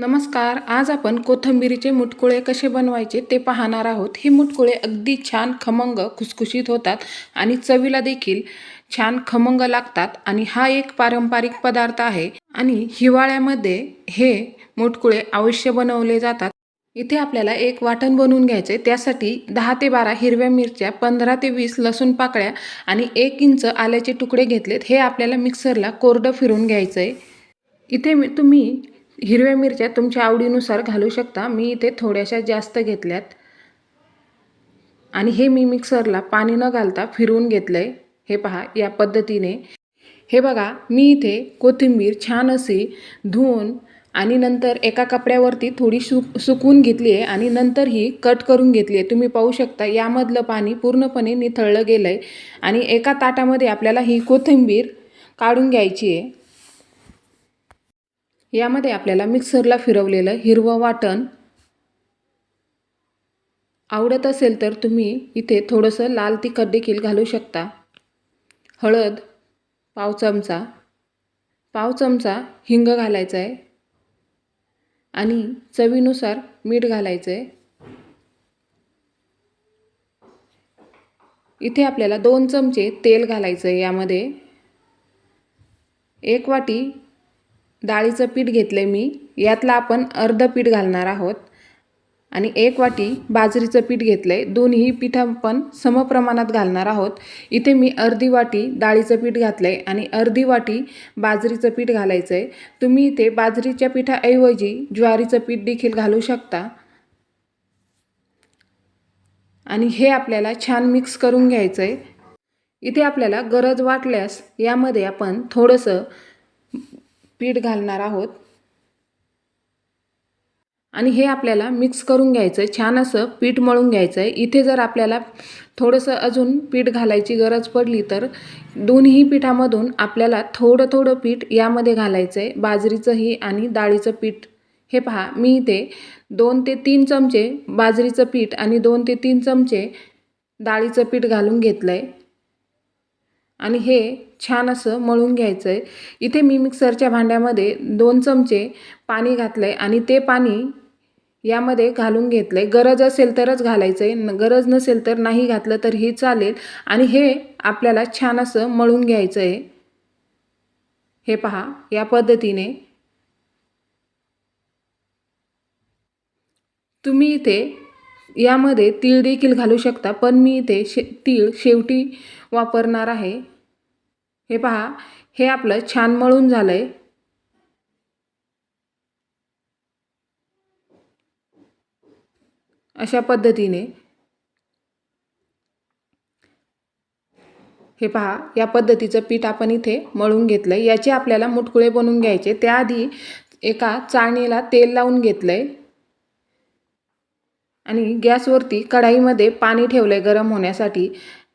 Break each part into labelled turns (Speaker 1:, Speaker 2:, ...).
Speaker 1: नमस्कार आज आपण कोथिंबिरीचे मुटकुळे कसे बनवायचे ते पाहणार आहोत. हे मुटकुळे अगदी छान खमंग खुसखुशीत होतात आणि चवीला देखील छान खमंग लागतात आणि हा एक पारंपरिक पदार्थ आहे. आणि हिवाळ्यामध्ये हे मुटकुळे अवश्य बनवले जातात. इथे आपल्याला एक वाटण बनवून घ्यायचे त्यासाठी दहा ते बारा हिरव्या मिरच्या पंधरा ते वीस लसूण पाकळ्या आणि एक इंच आल्याचे तुकडे घेतलेत. हे आपल्याला मिक्सरला कोरडं फिरून घ्यायचं आहे इथे मी तुम्ही हिरव्या मिरच्या तुमच्या आवडीनुसार घालू शकता. मी इथे थोड्याशा जास्त घेतल्यात. आणि हे मी मिक्सरला पाणी न घालता फिरवून घेतलं आहे हे पहा या पद्धतीने. हे बघा मी इथे कोथिंबीर छान अशी धुवून आणि नंतर एका कपड्यावरती थोडी सु सुकवून घेतली आहे आणि नंतर ही कट करून घेतली आहे. तुम्ही पाहू शकता यामधलं पाणी पूर्णपणे निथळलं गेलं आहे आणि एका ताटामध्ये आपल्याला ही कोथिंबीर काढून घ्यायची आहे. यामध्ये आपल्याला मिक्सरला फिरवलेलं हिरवं वाटण आवडत असेल तर तुम्ही इथे थोडंसं लाल तिखट देखील घालू शकता. हळद पाव चमचा. पाव चमचा हिंग घालायचा आहे आणि चवीनुसार मीठ घालायचं आहे इथे आपल्याला दोन चमचे तेल घालायचं आहे यामध्ये. एक वाटी डाळीचं पीठ घेतलं आहे मी. यातलं आपण अर्ध पीठ घालणार आहोत. आणि एक वाटी बाजरीचं पीठ घेतलं आहे दोन्ही पीठ आपण समप्रमाणात घालणार आहोत. इथे मी अर्धी वाटी डाळीचं पीठ घातलं आहे आणि अर्धी वाटी बाजरीचं पीठ घालायचं आहे तुम्ही इथे बाजरीच्या पिठाऐवजी ज्वारीचं पीठ देखील घालू शकता. आणि हे आपल्याला छान मिक्स करून घ्यायचं आहे इथे आपल्याला गरज वाटल्यास यामध्ये आपण थोडंसं पीठ घालणार आहोत. आणि हे आपल्याला मिक्स करून घ्यायचं आहे छान असं पीठ मळून घ्यायचं आहे इथे जर आपल्याला थोडंसं अजून पीठ घालायची गरज पडली तर दोन्ही पिठामधून आपल्याला थोडं थोडं पीठ यामध्ये घालायचं आहे बाजरीचंही आणि डाळीचं पीठ. हे पहा मी इथे दोन ते तीन चमचे बाजरीचं पीठ आणि दोन ते तीन चमचे डाळीचं पीठ घालून घेतलं आहे आणि हे छान असं मळून घ्यायचं आहे इथे मी मिक्सरच्या भांड्यामध्ये दोन चमचे पाणी घातलं आहे आणि ते पाणी यामध्ये घालून घेतलं आहे गरज असेल तरच घालायचं आहे गरज नसेल तर नाही घातलं तर हे चालेल. आणि हे आपल्याला छान असं मळून घ्यायचं आहे हे पहा या पद्धतीने. तुम्ही इथे यामध्ये तीळ देखील घालू शकता पण मी इथे शे तीळ शेवटी वापरणार आहे. हे पहा हे आपलं छान मळून झालं आहे अशा पद्धतीने. हे पहा या पद्धतीचं पीठ आपण इथे मळून घेतलं आहे याचे आपल्याला मुटकुळे बनवून घ्यायचे. त्याआधी एका चाळणीला तेल लावून घेतलं आहे आणि गॅसवरती कढाईमध्ये पाणी ठेवलं आहे गरम होण्यासाठी.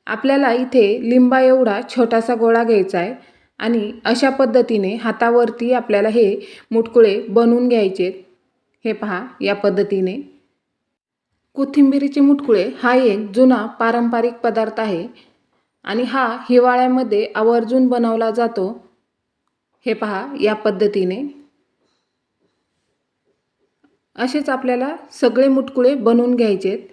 Speaker 1: आपल्याला इथे लिंबा एवढा छोटासा गोळा घ्यायचा आहे आणि अशा पद्धतीने हातावरती आपल्याला हे मुटकुळे बनवून घ्यायचे हे पहा या पद्धतीने. कोथिंबिरीचे मुटकुळे हा एक जुना पारंपरिक पदार्थ आहे आणि हा हिवाळ्यामध्ये आवर्जून बनवला जातो. हे पहा या पद्धतीने. असेच आपल्याला सगळे मुटकुळे बनवून घ्यायचे आहेत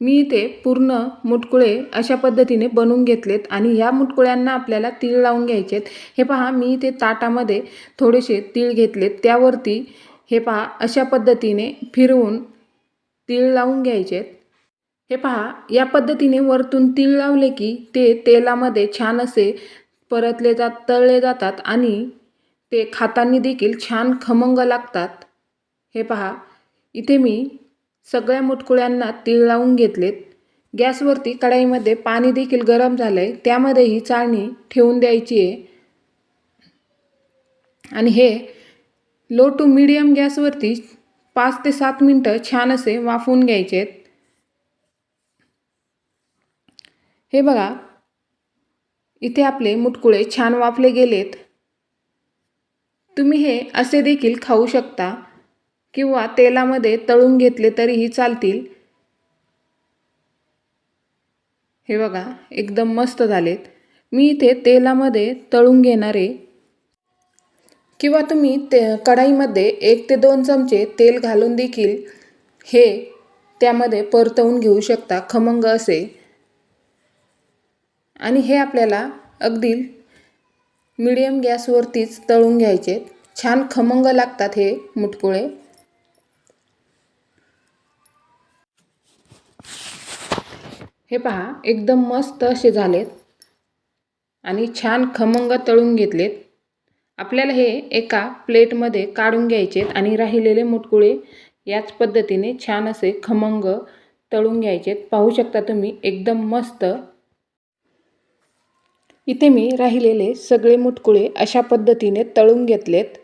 Speaker 1: मी इथे पूर्ण मुटकुळे अशा पद्धतीने बनवून घेतलेत आणि ह्या मुटकुळ्यांना आपल्याला तीळ लावून घ्यायचे आहेत हे पहा मी इथे ताटामध्ये थोडेसे तीळ घेतलेत. त्यावरती हे पहा अशा पद्धतीने फिरवून तीळ लावून घ्यायचे आहेत हे पहा या पद्धतीने वरतून तीळ लावले की ते तेलामध्ये छान असे परतले जात तळले जातात आणि ते खाताना देखील छान खमंग लागतात. हे पहा. इथे मी सगळ्या मुटकुळ्यांना तीळ लावून घेतलेत. गॅसवरती कढाईमध्ये पाणी देखील गरम झालं आहे त्यामध्ये ही चाळणी ठेवून द्यायची आहे. आणि हे लो टू मिडियम गॅसवरती पाच ते सात मिनटं छान असे वाफवून घ्यायचे आहेत. हे बघा. इथे आपले मुटकुळे छान वाफले गेलेत. तुम्ही हे असे देखील खाऊ शकता. किंवा तेलामध्ये तळून घेतले तरीही चालतील. हे बघा एकदम मस्त झालेत. मी इथे तेलामध्ये तळून घेणारे किंवा तुम्ही ते कढाईमध्ये एक ते दोन चमचे तेल घालून देखील हे त्यामध्ये परतवून घेऊ शकता खमंग असे. आणि हे आपल्याला अगदी मिडियम गॅसवरतीच तळून घ्यायचे छान खमंग लागतात हे मुटकुळे. हे पहा एकदम मस्त असे झालेत आणि छान खमंग तळून घेतलेत. आपल्याला हे एका प्लेटमध्ये काढून घ्यायचेत आणि राहिलेले मुटकुळे याच पद्धतीने छान असे खमंग तळून घ्यायचेत. पाहू शकता तुम्ही एकदम मस्त. इथे मी राहिलेले सगळे मुटकुळे अशा पद्धतीने तळून घेतलेत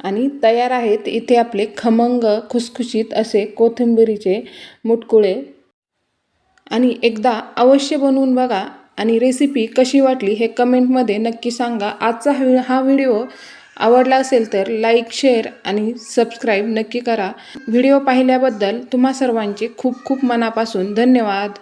Speaker 1: आणि तयार आहेत इथे आपले खमंग खुसखुशीत असे कोथिंबिरीचे मुटकुळे. आणि एकदा अवश्य बनवून बघा आणि रेसिपी कशी वाटली हे कमेंटमध्ये नक्की सांगा. आजचा हा हा व्हिडिओ आवडला असेल तर लाईक शेअर आणि सबस्क्राईब नक्की करा. व्हिडिओ पाहिल्याबद्दल तुम्हा सर्वांचे खूप खूप मनापासून धन्यवाद.